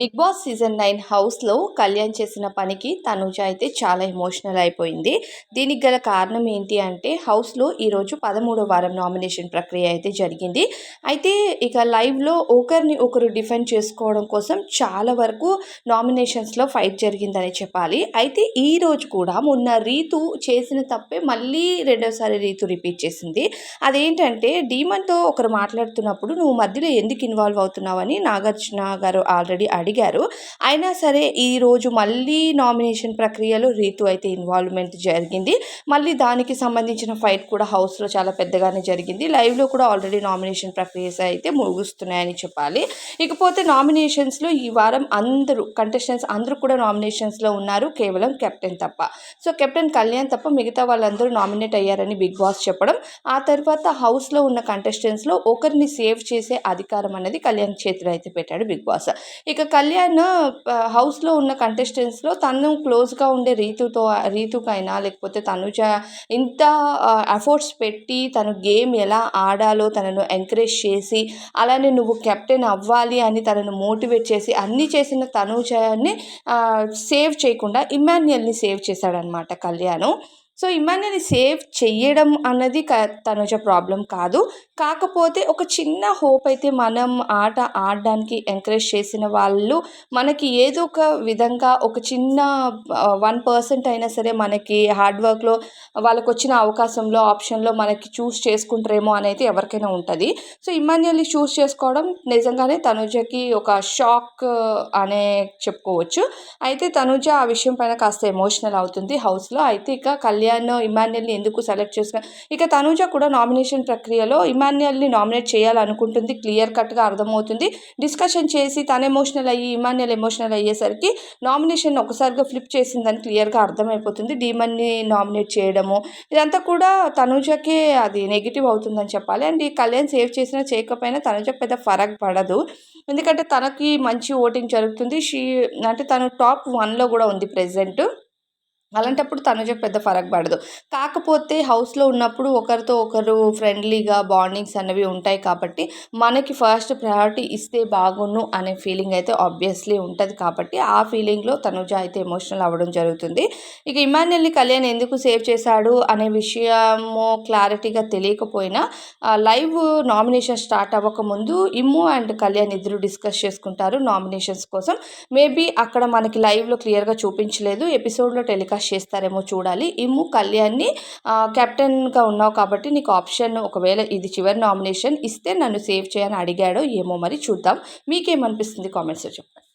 Big boss season nine హౌస్లో కళ్యాణ్ చేసిన పనికి తనుజ అయితే చాలా ఎమోషనల్ అయిపోయింది. దీనికి గల కారణం ఏంటి అంటే హౌస్లో ఈరోజు పదమూడో వారం నామినేషన్ ప్రక్రియ అయితే జరిగింది. అయితే ఇక లైవ్లో ఒకరిని ఒకరు డిఫెండ్ చేసుకోవడం కోసం చాలా వరకు నామినేషన్స్లో ఫైట్ జరిగిందని చెప్పాలి. అయితే ఈరోజు కూడా మొన్న రీతు చేసిన తప్పే మళ్ళీ రెండోసారి రీతు రిపీట్ చేసింది. అదేంటంటే డీమన్తో ఒకరు మాట్లాడుతున్నప్పుడు నువ్వు మధ్యలో ఎందుకు ఇన్వాల్వ్ అవుతున్నావని నాగార్జున గారు ఆల్రెడీ అడిగారు. అయినా సరే ఈరోజు మళ్ళీ నామినేషన్ ప్రక్రియలో రీతు అయితే ఇన్వాల్వ్మెంట్ జరిగింది. మళ్ళీ దానికి సంబంధించిన ఫైట్ కూడా హౌస్లో చాలా పెద్దగానే జరిగింది. లైవ్లో కూడా ఆల్రెడీ నామినేషన్ ప్రక్రియ అయితే ముగుస్తున్నాయని చెప్పాలి. ఇకపోతే నామినేషన్స్లో ఈ వారం అందరూ కంటెస్టెంట్స్ అందరూ కూడా నామినేషన్స్లో ఉన్నారు. కేవలం కెప్టెన్ తప్ప. సో కెప్టెన్ కళ్యాణ్ తప్ప మిగతా వాళ్ళందరూ నామినేట్ అయ్యారని బిగ్ బాస్ చెప్పడం. ఆ తర్వాత హౌస్లో ఉన్న కంటెస్టెంట్స్లో ఒకరిని సేవ్ చేసే అధికారం అనేది కళ్యాణ్ చేతిలో అయితే పెట్టాడు బిగ్ బాస్. ఇక కళ్యాణ్ హౌస్లో ఉన్న కంటెస్టెంట్స్లో తను క్లోజ్గా ఉండే రీతుతో రీతుకైనా లేకపోతే తనుజ ఇంత ఎఫర్ట్స్ పెట్టి తను గేమ్ ఎలా ఆడాలో తనను ఎంకరేజ్ చేసి అలానే నువ్వు కెప్టెన్ అవ్వాలి అని తనను మోటివేట్ చేసి అన్నీ చేసిన తనుజని సేవ్ చేయకుండా ఇమాన్యుయల్ని సేవ్ చేశాడనమాట కళ్యాణ్. సో ఇమాన్యుల్ని సేవ్ చెయ్యడం అన్నది క తనుజ ప్రాబ్లం కాదు. కాకపోతే ఒక చిన్న హోప్ అయితే మనం ఆట ఆడడానికి ఎంకరేజ్ చేసిన వాళ్ళు మనకి ఏదో ఒక విధంగా ఒక చిన్న వన్ పర్సెంట్ అయినా సరే మనకి హార్డ్ వర్క్లో వాళ్ళకు వచ్చిన అవకాశంలో ఆప్షన్లో మనకి చూస్ చేసుకుంటారేమో అనేది ఎవరికైనా ఉంటుంది. సో ఇమాన్యుల్ని చూస్ చేసుకోవడం నిజంగానే తనుజకి ఒక షాక్ అనే చెప్పుకోవచ్చు. అయితే తనుజ ఆ విషయం పైన కాస్త ఎమోషనల్ అవుతుంది. హౌస్లో అయితే ఇక కళ్యాణ్ కళ్యాణ్ ఇమాన్యుల్ని ఎందుకు సెలెక్ట్ చేసిన ఇక తనూజ కూడా నామినేషన్ ప్రక్రియలో ఇమాన్యుల్ని నామినేట్ చేయాలనుకుంటుంది. క్లియర్ కట్గా అర్థమవుతుంది. డిస్కషన్ చేసి తను ఎమోషనల్ అయ్యి ఇమాన్యుల్ ఎమోషనల్ అయ్యేసరికి నామినేషన్ ఒకసారిగా ఫ్లిప్ చేసిందని క్లియర్గా అర్థమైపోతుంది. డీమన్ని నామినేట్ చేయడము. ఇదంతా కూడా తనూజకి అది నెగిటివ్ అవుతుందని చెప్పాలి. అండ్ ఈ కళ్యాణ్ సేవ్ చేసినా చేయకపోయినా తనుజకు పెద్ద ఫరక్ పడదు. ఎందుకంటే తనకి మంచి ఓటింగ్ జరుగుతుంది. షీ అంటే తను టాప్ వన్లో కూడా ఉంది ప్రజెంట్. అలాంటప్పుడు తనుజ పెద్ద ఫరక్ పడదు. కాకపోతే హౌస్లో ఉన్నప్పుడు ఒకరితో ఒకరు ఫ్రెండ్లీగా బాండింగ్స్ అనేవి ఉంటాయి కాబట్టి మనకి ఫస్ట్ ప్రయారిటీ ఇస్తే బాగుండు అనే ఫీలింగ్ అయితే ఆబ్వియస్లీ ఉంటుంది కాబట్టి ఆ ఫీలింగ్లో తనుజ అయితే ఎమోషనల్ అవ్వడం జరుగుతుంది. ఇక ఇమాన్యుల్ని కళ్యాణ్ ఎందుకు సేవ్ చేశాడు అనే విషయము క్లారిటీగా తెలియకపోయినా లైవ్ నామినేషన్ స్టార్ట్ అవ్వకముందు ఇమ్ము అండ్ కళ్యాణ్ ఇద్దరు డిస్కస్ చేసుకుంటారు నామినేషన్స్ కోసం. మేబీ అక్కడ మనకి లైవ్లో క్లియర్గా చూపించలేదు. ఎపిసోడ్లో టెలికాస్ట్ క్రాష్ చేస్తారేమో చూడాలి. ఇమ్ము కళ్యాణ్ని కెప్టెన్గా ఉన్నావు కాబట్టి నీకు ఆప్షన్ ఒకవేళ ఇది చివరి నామినేషన్ ఇస్తే నన్ను సేవ్ చేయని అడిగాడో ఏమో మరి చూద్దాం. మీకేమనిపిస్తుంది కామెంట్స్లో చెప్పండి